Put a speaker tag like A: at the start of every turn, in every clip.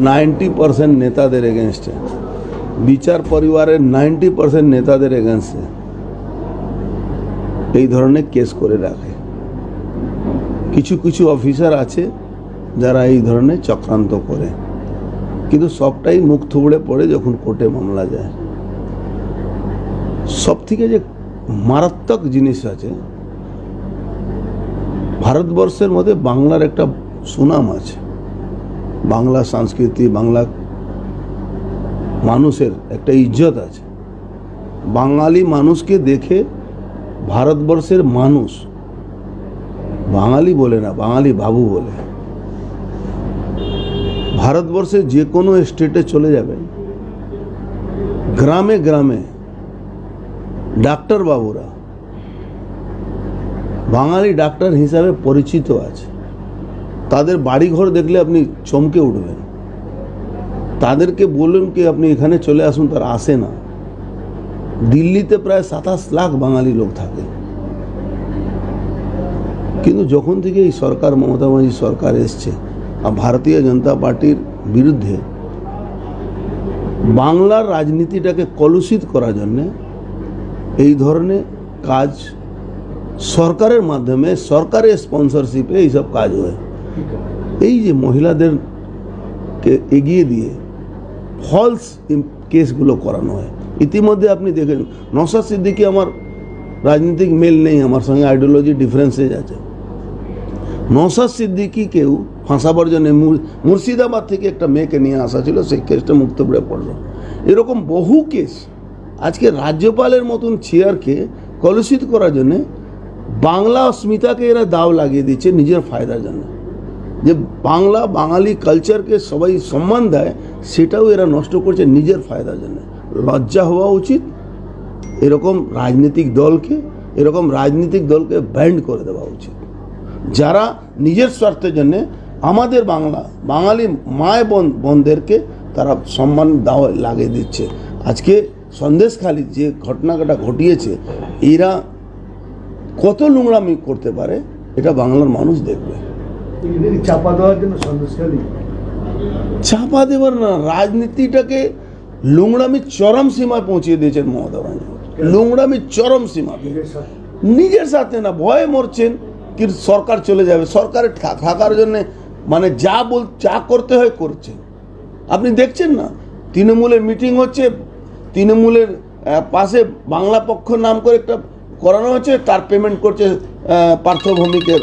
A: Ninety percent নেতাদের এগেনস্টে বিচার পরিবারের নাইনটি পার্সেন্ট নেতাদের এগেনস্টে এই ধরনের কেস করে রাখে। কিছু কিছু অফিসার আছে যারা এই ধরনের চক্রান্ত করে। কিন্তু সবটাই মুখ থুবড়ে পড়ে যখন কোর্টে মামলা যায়। সব থেকে যে মারাত্মক জিনিস আছে, ভারতবর্ষের মধ্যে বাংলার একটা সুনাম আছে। বাংলা সংস্কৃতি, বাংলা মানুষের একটা ইজ্জত আছে। বাঙালি মানুষকে দেখে ভারতবর্ষের মানুষ, বাঙালি বলে না, বাঙালি বাবু বলে। ভারতবর্ষের যে কোনো স্টেটে চলে যাবে। গ্রামে গ্রামে ডাক্তার বাবুরা বাঙালি ডাক্তার হিসাবে পরিচিত আছে। তাদের বাড়িঘর দেখলে আপনি চমকে উঠবেন। তাদেরকে বলুন কি আপনি এখানে চলে আসুন, তারা আসে না। দিল্লিতে প্রায় সাতাশ লাখ বাঙালি লোক থাকে। কিন্তু যখন থেকে এই সরকার, মমতা ব্যানার্জি সরকার এসছে আর ভারতীয় জনতা পার্টির বিরুদ্ধে বাংলার রাজনীতিটাকে কলুষিত করার জন্যে এই ধরনের কাজ সরকারের মাধ্যমে, সরকারের স্পন্সরশিপে এইসব কাজ হয়। এই যে মহিলাদেরকে এগিয়ে দিয়ে ফলস কেসগুলো করানো হয়। ইতিমধ্যে আপনি দেখেন নসাদ সিদ্দিকি আমার রাজনৈতিক মেল নেই, আমার সঙ্গে আইডিওলজি ডিফারেন্সেজ আছে। নসাদ সিদ্দিকিকেও ফাঁসাবার জন্য মুর- মুর্শিদাবাদ থেকে একটা মেয়েকে নিয়ে আসা ছিল, সেই কেসটা মুক্ত পড়ে পড়ল। এরকম বহু কেস আজকে রাজ্যপালের মতন চেয়ারকে কলুষিত করার জন্যে বাংলা অস্মিতাকে এরা দাও লাগিয়ে দিচ্ছে নিজের ফায়দার জন্য। যে বাংলা বাঙালি কালচারকে সবাই সম্মান দেয়, সেটাও এরা নষ্ট করছে নিজের ফায়দার জন্য। লজ্জা হওয়া উচিত, এরকম রাজনৈতিক দলকে, এরকম রাজনৈতিক দলকে ব্যান্ড করে দেওয়া উচিত। যারা নিজের স্বার্থের জন্যে আমাদের বাংলা, বাঙালি মায় বোন, বোনদেরকে তারা সম্মান দাও, লাগিয়ে দিচ্ছে। আজকে সন্দেশখালি যে ঘটনাটা ঘটিয়েছে, এরা কত নোংরামি করতে পারে, এটা বাংলার মানুষ দেখবে।
B: চাপা দেওয়ার জন্য সন্দেশখালী
A: চাপা দেবার না রাজনীতিটাকে লুংড়ামির চরম সীমায় পৌঁছিয়ে দিয়েছেন মমতা ব্যানার্জি। চরম সীমা
B: নিজের সাথে
A: না ভয়ে মরছেন কি সরকার চলে যাবে। সরকারের থা- থাকার জন্য মানে যা বল যা করতে হয় করছে আপনি দেখছেন না তৃণমূলের মিটিং হচ্ছে তৃণমূলের পাশে বাংলা পক্ষ নাম করে একটা করানো হচ্ছে তার পেমেন্ট করছে পার্থভূমিকের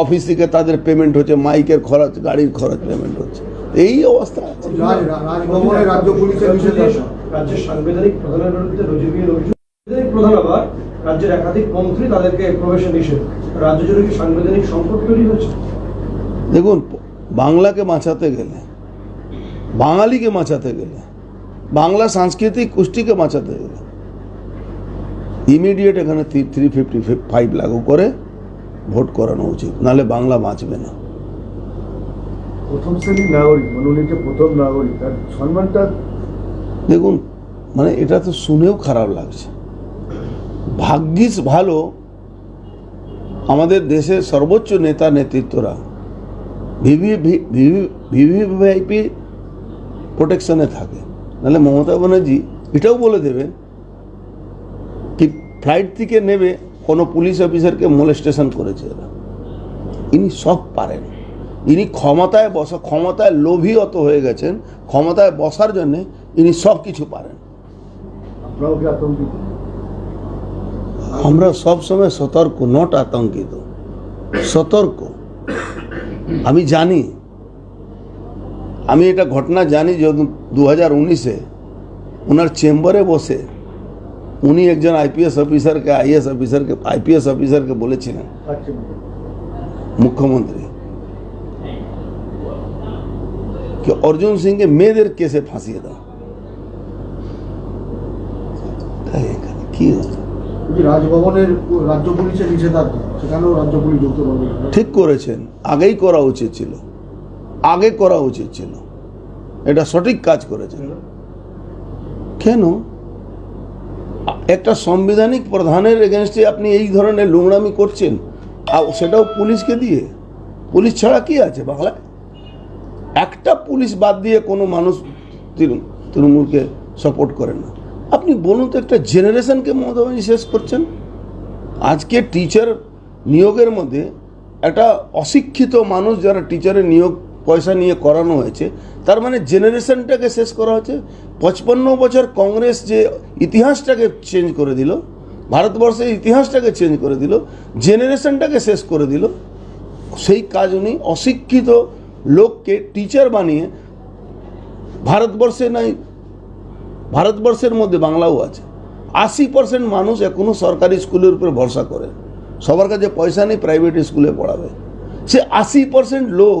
A: অফিস থেকে তাদের পেমেন্ট হচ্ছে মাইকের খরচ গাড়ির খরচ পেমেন্ট হচ্ছে। এই অবস্থা আছে।
B: রাজ্য পুলিশের
C: রাজ্যের সাংবিধানিক প্রধানের বিরুদ্ধে নজিরবিহীন অভিযোগ। প্রধান আবার রাজ্যের একাধিক মন্ত্রী তাদেরকে প্রবেশে নিষেধ। রাজ্য জুড়ে কি সাংবিধানিক সংকট তৈরি হচ্ছে
A: দেখুন বাংলাকে বাঁচাতে গেলে বাঙালিকে বাঁচাতে গেলে বাংলা সাংস্কৃতিক কুষ্টিকে বাঁচাতে গেলে ইমিডিয়েট এখানে থ্রি ফিফটি ফাইভ লাগু করে ভোট করানো উচিত নাহলে বাংলা বাঁচবে না।
B: প্রথম শ্রেণির নাগরিক প্রথম নাগরিক তার সম্মানটা
A: দেখুন মানে এটা তো শুনেও খারাপ লাগছে। ভাগ্যিস ভালো আমাদের দেশের সর্বোচ্চ নেতা নেতৃত্বরা ভিভি ভিভিআইপি প্রোটেকশনে থাকে। নাহলে মমতা ব্যানার্জি এটাও বলে দেবে কি ফ্লাইট থেকে নেবে কোনো পুলিশ অফিসারকে মোলেস্টেশন করেছে এরা। ইনি সব পারেন। ইনি ক্ষমতায় বসা ক্ষমতায় লোভী অত হয়ে গেছেন ক্ষমতায় বসার জন্যে ইনি সব কিছু পারেন। আমরা সব সময় সতর্ক নট আতঙ্কিত। সতর্ক। আমি জানি। আমি এটা ঘটনা জানি যে দু হাজার উনিশে ওনার চেম্বারে বসে উনি একজন আইপিএস অফিসারকে আইএস অফিসারকে আইপিএস অফিসারকে বলেছিলেন। মুখ্যমন্ত্রী। কি অর্জুন সিংকে মেয়েদের কেসে ফাঁসিয়ে দাও। কি ঠিক করেছেন। আগেই করা উচিত ছিল। আগে করা উচিত ছিল। এটা সঠিক কাজ করেছেন। কেন? একটা সাংবিধানিক প্রধানের এগেনস্টে আপনি এই ধরনের লুংড়ামি করছেন। আর সেটাও পুলিশকে দিয়ে। পুলিশ ছাড়া কি আছে বাংলায়? একটা পুলিশ বাদ দিয়ে কোনো মানুষ তৃণ- তৃণমূলকে সাপোর্ট করে না। আপনি বলুন তো একটা জেনারেশনকে ব্যানার্জি শেষ করছেন। আজকে টিচার নিয়োগের মধ্যে একটা অশিক্ষিত মানুষ যারা টিচারের নিয়োগ পয়সা নিয়ে করানো হয়েছে, তার মানে জেনারেশনটাকে শেষ করা হচ্ছে পঁচপান্ন বছর কংগ্রেস যে ইতিহাসটাকে চেঞ্জ করে দিল, ভারতবর্ষের ইতিহাসটাকে চেঞ্জ করে দিল জেনারেশনটাকে শেষ করে দিল, সেই কাজ উনি অশিক্ষিত লোককে টিচার বানিয়ে ভারতবর্ষে নাই, ভারতবর্ষের মধ্যে বাংলাও আছে। আশি পার্সেন্ট মানুষ এখনও সরকারি স্কুলের উপর ভরসা করে। সবার কাছে পয়সা নেই প্রাইভেট স্কুলে পড়াবে। সে আশি পার্সেন্ট লোক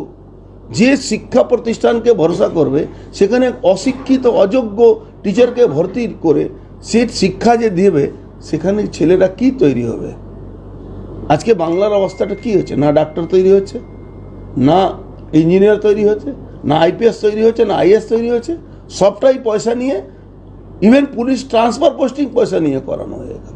A: যে শিক্ষা প্রতিষ্ঠানকে ভরসা করবে, সেখানে অশিক্ষিত, অযোগ্য টিচারকে ভর্তি করে সে শিক্ষা যে দেবে, সেখানে ছেলেরা কি তৈরি হবে? আজকে বাংলার অবস্থাটা কি হচ্ছে? না ডাক্তার তৈরি হচ্ছে, না ইঞ্জিনিয়ার তৈরি হচ্ছে, না আইপিএস তৈরি হচ্ছে, না আইএস তৈরি হচ্ছে, সবটাই পয়সা নিয়ে ইভেন পুলিশ ট্রান্সফার পোস্টিং পয়সা নিয়ে করানো হয়ে গেল।